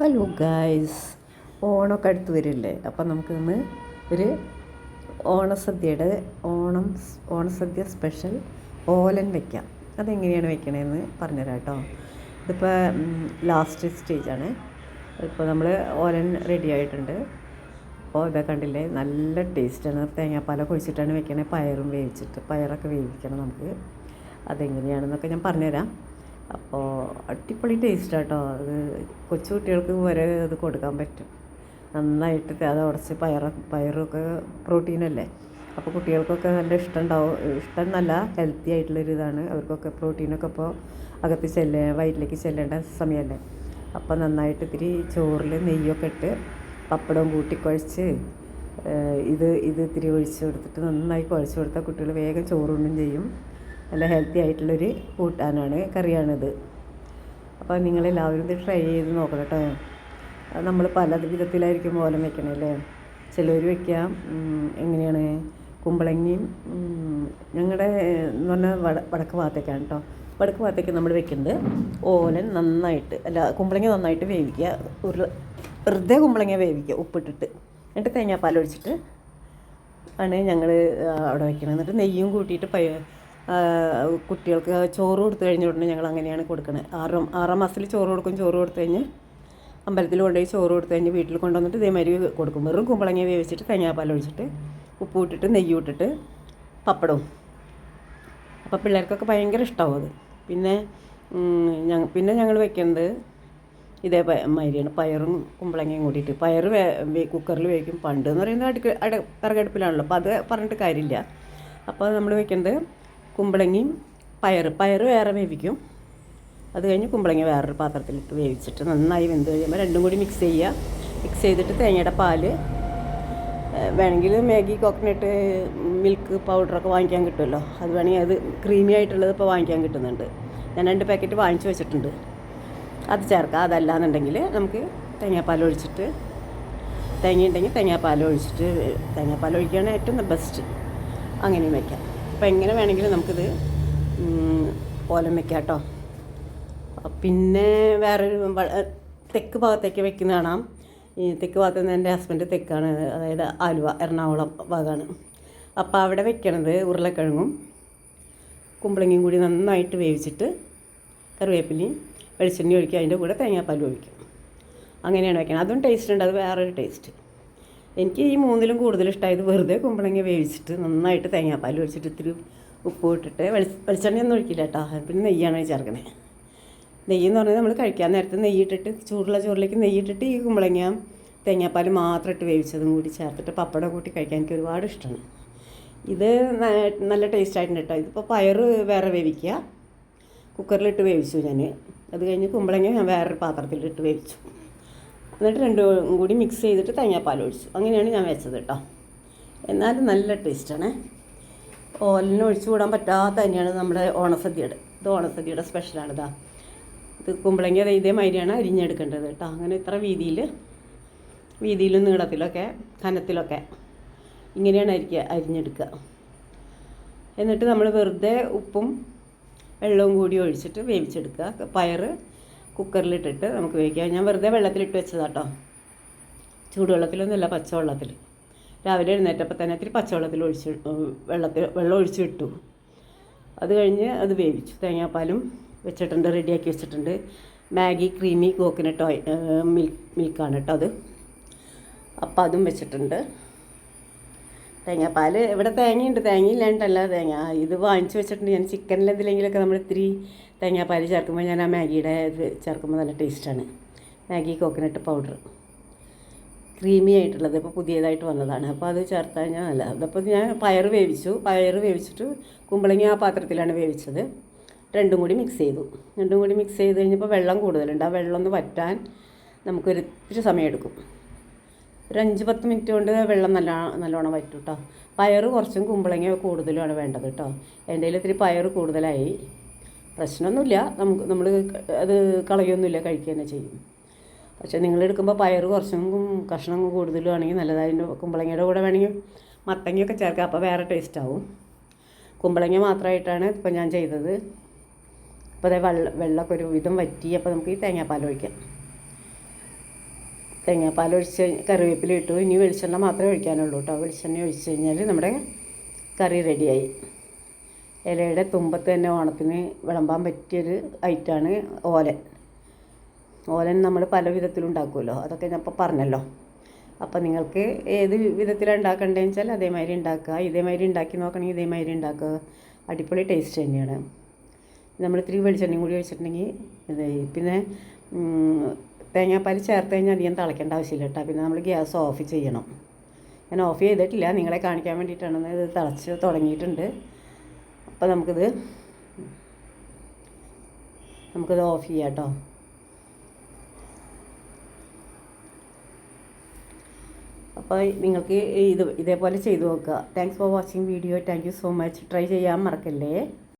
Hello guys ഓണമൊക്കെ അടുത്ത് വരില്ലേ? അപ്പം നമുക്കിന്ന് ഒരു ഓണസദ്യയുടെ ഓണം ഓണസദ്യ സ്പെഷ്യൽ ഓലൻ വെക്കാം. അതെങ്ങനെയാണ് വെക്കണതെന്ന് പറഞ്ഞുതരാം കേട്ടോ ഇതിപ്പോൾ ലാസ്റ്റ് സ്റ്റേജാണ് ഇപ്പോൾ നമ്മൾ ഓലൻ റെഡി ആയിട്ടുണ്ട്. അപ്പോൾ ഇതൊക്കെ കണ്ടില്ലേ? നല്ല ടേസ്റ്റാണ് പല കുഴിച്ചിട്ടാണ് വെക്കണത് പയറും വേവിച്ചിട്ട് പയറൊക്കെ വേവിക്കണം നമുക്ക്. അതെങ്ങനെയാണെന്നൊക്കെ ഞാൻ പറഞ്ഞുതരാം. അപ്പോൾ അടിപൊളി ടേസ്റ്റ് കേട്ടോ അത് കൊച്ചുകുട്ടികൾക്ക് വരെ അത് കൊടുക്കാൻ പറ്റും. നന്നായിട്ട് അത് ഉടച്ച് പയർ പയറൊക്കെ പ്രോട്ടീനല്ലേ? അപ്പോൾ കുട്ടികൾക്കൊക്കെ നല്ല ഇഷ്ടം ഉണ്ടാവും ഇഷ്ടം എന്നല്ല ഹെൽത്തി ആയിട്ടുള്ളൊരു ഇതാണ്. അവർക്കൊക്കെ പ്രോട്ടീനൊക്കെ ഇപ്പോൾ അകത്ത് ചെല്ല വയറ്റിലേക്ക് ചെല്ലേണ്ട സമയമല്ലേ അപ്പോൾ നന്നായിട്ട് ഇത്തിരി ചോറിൽ നെയ്യൊക്കെ ഇട്ട് പപ്പടവും കൂട്ടി കുഴച്ച് ഇത് ഇത് ഇത്തിരി ഒഴിച്ചു കൊടുത്തിട്ട് നന്നായി കുഴച്ച് കൊടുത്താൽ കുട്ടികൾ വേഗം ചോറുണ്ണും ചെയ്യും. നല്ല ഹെൽത്തി ആയിട്ടുള്ളൊരു കൂട്ടാനാണ് കറിയാണിത്. അപ്പോൾ നിങ്ങളെല്ലാവരും ഇത് ട്രൈ ചെയ്ത് നോക്കണം കേട്ടോ നമ്മൾ പല വിധത്തിലായിരിക്കും ഓലം വെക്കണല്ലേ ചിലർ വെക്കാം എങ്ങനെയാണ്? കുമ്പളങ്ങിയും ഞങ്ങളുടെ എന്ന് പറഞ്ഞാൽ വട വടക്ക് ഭാഗത്തേക്കാണ് കേട്ടോ വടക്ക് ഭാഗത്തേക്ക് നമ്മൾ വെക്കുന്നത് ഓലൻ നന്നായിട്ട് അല്ല കുമ്പളങ്ങി നന്നായിട്ട് വേവിക്കുക. ഒരു വെറുതെ കുമ്പളങ്ങ വേവിക്കുക ഉപ്പിട്ടിട്ട്. എന്നിട്ട് തേങ്ങാപ്പാൽ ഒഴിച്ചിട്ട് ആണ് ഞങ്ങൾ അവിടെ വെക്കുന്നത് എന്നിട്ട് നെയ്യും കൂട്ടിയിട്ട് പയ കുട്ടികൾക്ക് ചോറ് കൊടുത്തു കഴിഞ്ഞ ഉടനെ ഞങ്ങൾ അങ്ങനെയാണ് കൊടുക്കുന്നത് ആറ് ആറാം മാസത്തിൽ ചോറ് കൊടുക്കും. ചോറ് കൊടുത്തു കഴിഞ്ഞ് അമ്പലത്തിൽ കൊണ്ടുപോയി ചോറ് കൊടുത്തു കഴിഞ്ഞ് വീട്ടിൽ കൊണ്ടുവന്നിട്ട് ഇതേമാതിരി കൊടുക്കും. വെറും കുമ്പളങ്ങ വേവിച്ചിട്ട് തേങ്ങാപ്പാൽ ഒഴിച്ചിട്ട് ഉപ്പ് ഇട്ടിട്ട് നെയ്യ് ഇട്ടിട്ട് പപ്പടവും. അപ്പോൾ പിള്ളേർക്കൊക്കെ ഭയങ്കര ഇഷ്ടമാവും അത്. പിന്നെ ഞങ്ങൾ പിന്നെ ഞങ്ങൾ വെക്കുന്നത് ഇതേ മാതിരിയാണ് പയറും കുമ്പളങ്ങയും കൂടിയിട്ട്. പയർ വേ കുക്കറിൽ വേവിക്കും. പണ്ട് എന്ന് പറയുന്നത് അടുക്ക അട വിറകടുപ്പിലാണല്ലോ. അപ്പോൾ അത് പറഞ്ഞിട്ട് കാര്യമില്ല. അപ്പോൾ നമ്മൾ വെക്കുന്നത് കുമ്പളങ്ങയും പയർ പയർ വേറെ വേവിക്കും. അത് കഴിഞ്ഞ് കുമ്പളങ്ങ വേറൊരു പാത്രത്തിലിട്ട് വേവിച്ചിട്ട് നന്നായി വെന്ത് കഴിയുമ്പോൾ രണ്ടും കൂടി മിക്സ് ചെയ്യുക. മിക്സ് ചെയ്തിട്ട് തേങ്ങയുടെ പാൽ വേണമെങ്കിൽ മാഗി കോക്കനട്ട് മിൽക്ക് പൗഡറൊക്കെ വാങ്ങിക്കാൻ കിട്ടുമല്ലോ. അത് വേണമെങ്കിൽ അത് ക്രീമി ആയിട്ടുള്ളത് ഇപ്പോൾ വാങ്ങിക്കാൻ കിട്ടുന്നുണ്ട്. ഞാൻ രണ്ട് പാക്കറ്റ് വാങ്ങിച്ചു വെച്ചിട്ടുണ്ട്. അത് ചേർക്കാം. അതല്ലാന്നുണ്ടെങ്കിൽ നമുക്ക് തേങ്ങാപ്പാൽ ഒഴിച്ചിട്ട് തേങ്ങ ഉണ്ടെങ്കിൽ തേങ്ങാപ്പാൽ ഒഴിച്ചിട്ട് തേങ്ങാപ്പാൽ ഒഴിക്കുകയാണ് ഏറ്റവും ബെസ്റ്റ് അങ്ങനെയും വയ്ക്കാം അപ്പോൾ എങ്ങനെ വേണമെങ്കിലും നമുക്കിത് ഓലം വെക്കാം കേട്ടോ. പിന്നെ വേറൊരു തെക്ക് ഭാഗത്തേക്ക് വെക്കുന്ന കാണാം. ഈ തെക്ക് ഭാഗത്ത് നിന്ന് എന്റെ ഹസ്ബൻഡ് തെക്കാണ് അതായത് ആലുവ എറണാകുളം ഭാഗമാണ് അപ്പോൾ അവിടെ വെക്കണത് ഉരുളക്കിഴങ്ങും കുമ്പളങ്ങയും കൂടി നന്നായിട്ട് വേവിച്ചിട്ട് കറിവേപ്പിലയും വെളിച്ചെണ്ണ ഒഴിക്കുക. അതിന്റെ കൂടെ തേങ്ങാപ്പാലും ഒഴിക്കും. അങ്ങനെയാണ് വെക്കുന്നത് അതും ടേസ്റ്റ് ഉണ്ട്. അത് വേറൊരു ടേസ്റ്റ് എനിക്ക് ഈ മൂന്നിലും കൂടുതൽ ഇഷ്ടമായത് വെറുതെ കുമ്പളങ്ങ വേവിച്ചിട്ട് നന്നായിട്ട് തേങ്ങാപ്പാൽ ഒഴിച്ചിട്ട് ഇത്തിരി ഉപ്പ് ഇട്ടിട്ട് വെളി വെളിച്ചെണ്ണയൊന്നും ഒഴിക്കില്ല കേട്ടോ. പിന്നെ നെയ്യാണ് ചേർക്കണേ. നെയ്യ് എന്ന് പറഞ്ഞാൽ നമ്മൾ കഴിക്കാൻ നേരത്തെ നെയ്യിട്ടിട്ട് ചൂടുള്ള ചോറിലേക്ക് നെയ്യിട്ടിട്ട് ഈ കുമ്പളങ്ങ തേങ്ങാപ്പാൽ മാത്രം ഇട്ട് വേവിച്ചതും കൂടി ചേർത്തിട്ട് പപ്പടം കൂട്ടി കഴിക്കാൻ എനിക്ക് ഒരുപാട് ഇഷ്ടമാണ്. ഇത് നല്ല ടേസ്റ്റ് ആയിട്ടുണ്ട് കേട്ടോ. ഇതിപ്പോൾ പയർ വേറെ വേവിക്കുക. കുക്കറിലിട്ട് വേവിച്ചു ഞാൻ അത് കഴിഞ്ഞ് കുമ്പളങ്ങ ഞാൻ വേറൊരു പാത്രത്തിലിട്ട് വേവിച്ചു. എന്നിട്ട് രണ്ടും കൂടി മിക്സ് ചെയ്തിട്ട് തേങ്ങാപ്പാൽ ഒഴിച്ചു. അങ്ങനെയാണ് ഞാൻ വെച്ചത് കേട്ടോ. എന്നാലും നല്ല ടേസ്റ്റാണ് ഓലിന് ഒഴിച്ചു കൂടാൻ പറ്റാത്ത തന്നെയാണ് നമ്മുടെ ഓണസദ്യയുടെ. ഇത് ഓണസദ്യയുടെ സ്പെഷ്യലാണ് ഇതാ. ഇത് ഇതേ ഇതേമാതിരിയാണ് അരിഞ്ഞെടുക്കേണ്ടത് കേട്ടോ. അങ്ങനെ ഇത്ര വീതിയിൽ വീതിയിലും നീളത്തിലൊക്കെ കനത്തിലൊക്കെ ഇങ്ങനെയാണ് അരിക്കുക അരിഞ്ഞെടുക്കുക എന്നിട്ട് നമ്മൾ വെറുതെ ഉപ്പും വെള്ളവും കൂടി ഒഴിച്ചിട്ട് വേവിച്ചെടുക്കുക പയർ കുക്കറിലിട്ടിട്ട് നമുക്ക് വേവിക്കാം. ഞാൻ വെറുതെ വെള്ളത്തിലിട്ട് വെച്ചതാട്ടോ. ചൂടുവെള്ളത്തിലൊന്നുമല്ല പച്ചവെള്ളത്തിൽ. രാവിലെ എഴുന്നേറ്റപ്പോൾ തന്നെ ഇത്തിരി പച്ചവെള്ളത്തിൽ ഒഴിച്ച് വെള്ളത്തിൽ വെള്ളം ഒഴിച്ച് ഇട്ടു. അത് കഴിഞ്ഞ് അത് വേവിച്ചു. തേങ്ങാപ്പാലും വെച്ചിട്ടുണ്ട് റെഡിയാക്കി വെച്ചിട്ടുണ്ട്. Maggi creamy coconut oil milk മിൽക്കാണ് കേട്ടോ അത്. അപ്പോൾ അതും വെച്ചിട്ടുണ്ട്. തേങ്ങാപ്പാൽ ഇവിടെ തേങ്ങയുണ്ട്. തേങ്ങയില്ലാണ്ടല്ല തേങ്ങ. ഇത് വാങ്ങിച്ചു വെച്ചിട്ടുണ്ട്. ഞാൻ ചിക്കനിൽ എന്തിലെങ്കിലുമൊക്കെ നമ്മൾ ഇത്തിരി തേങ്ങാപ്പാൽ ചേർക്കുമ്പോൾ ഞാൻ ആ മാഗിയുടെ ഇത് ചേർക്കുമ്പോൾ നല്ല ടേസ്റ്റാണ്. Maggi coconut powder. ക്രീമി ആയിട്ടുള്ളത്. ഇപ്പോൾ പുതിയതായിട്ട് വന്നതാണ്. അപ്പോൾ അത് ചേർത്ത് കഴിഞ്ഞാൽ നല്ല അതപ്പോൾ ഞാൻ പയർ വേവിച്ചു. പയർ വേവിച്ചിട്ട് കുമ്പളങ്ങി ആ പാത്രത്തിലാണ് വേവിച്ചത്. രണ്ടും കൂടി മിക്സ് ചെയ്തു. രണ്ടും കൂടി മിക്സ് ചെയ്ത് കഴിഞ്ഞപ്പോൾ വെള്ളം കൂടുതലുണ്ട്. ആ വെള്ളം ഒന്ന് വറ്റാൻ നമുക്കൊരു ഇത്തിരി സമയമെടുക്കും. ഒരു അഞ്ച് പത്ത് മിനിറ്റ് കൊണ്ട് വെള്ളം നല്ല നല്ലോണം വറ്റും കേട്ടോ പയർ കുറച്ചും കുമ്പളങ്ങ കൂടുതലുമാണ് വേണ്ടത് കേട്ടോ എന്റെ ഇത്തിരി പയർ കൂടുതലായി. പ്രശ്നമൊന്നുമില്ല. നമുക്ക് നമ്മൾ അത് കളയൊന്നുമില്ല കഴിക്കുക തന്നെ ചെയ്യും. പക്ഷേ നിങ്ങൾ എടുക്കുമ്പോൾ പയർ കുറച്ചും കഷ്ണം കൂടുതലും ആണെങ്കിൽ നല്ലതായിട്ട് കുമ്പളങ്ങയുടെ കൂടെ വേണമെങ്കിൽ മത്തങ്ങയൊക്കെ ചേർക്കാം. അപ്പോൾ വേറെ ടേസ്റ്റ് ആവും. കുമ്പളങ്ങ മാത്രമായിട്ടാണ് ഇപ്പോൾ ഞാൻ ചെയ്തത്. അപ്പോൾ അതേ വെള്ളം വെള്ളമൊക്കെ ഒരു വിധം വറ്റി. അപ്പോൾ നമുക്ക് ഈ തേങ്ങാപ്പാൽ ഒഴിക്കാം. തേങ്ങാപ്പാൽ ഒഴിച്ച് കറിവേപ്പില ഇട്ടു. ഇനി വെളിച്ചെണ്ണ മാത്രമേ ഒഴിക്കാനുള്ളൂ കേട്ടോ. വെളിച്ചെണ്ണ ഒഴിച്ച് കഴിഞ്ഞാൽ നമ്മുടെ കറി റെഡിയായി. ഇലയുടെ തുമ്പത്ത് തന്നെ ഓണത്തിന് വിളമ്പാൻ പറ്റിയൊരു ഐറ്റമാണ് ഓലൻ. ഓലൻ നമ്മൾ പല വിധത്തിലുണ്ടാക്കുമല്ലോ. അതൊക്കെ ഞാൻ പറഞ്ഞല്ലോ. അപ്പോൾ നിങ്ങൾക്ക് ഏത് വിധത്തിലാണ് ഉണ്ടാക്കേണ്ടതെന്ന് വെച്ചാൽ അതേമാതിരി ഉണ്ടാക്കുക. ഇതേമാതിരി ഉണ്ടാക്കി നോക്കണമെങ്കിൽ ഇതേമാതിരി ഉണ്ടാക്കുക. അടിപൊളി ടേസ്റ്റ് തന്നെയാണ്. നമ്മൾ ഇത്തിരി വെളിച്ചെണ്ണയും കൂടി ഒഴിച്ചിട്ടുണ്ടെങ്കിൽ ഇത് പിന്നെ തേങ്ങാപ്പാൽ ചേർത്ത് കഴിഞ്ഞാൽ അധികം തിളയ്ക്കേണ്ട ആവശ്യമില്ല കേട്ടോ. പിന്നെ നമ്മൾ ഗ്യാസ് ഓഫ് ചെയ്യണം. ഞാൻ ഓഫ് ചെയ്തിട്ടില്ല. നിങ്ങളെ കാണിക്കാൻ വേണ്ടിയിട്ടാണ് ഇത് തിളച്ച് തുടങ്ങിയിട്ടുണ്ട്. അപ്പോൾ നമുക്കിത് നമുക്കിത് ഓഫ് ചെയ്യാം കേട്ടോ. അപ്പോൾ നിങ്ങൾക്ക് ഇത് ഇതേപോലെ ചെയ്തു നോക്കുക. Thanks for watching video thank you so much try ചെയ്യാൻ മറക്കല്ലേ?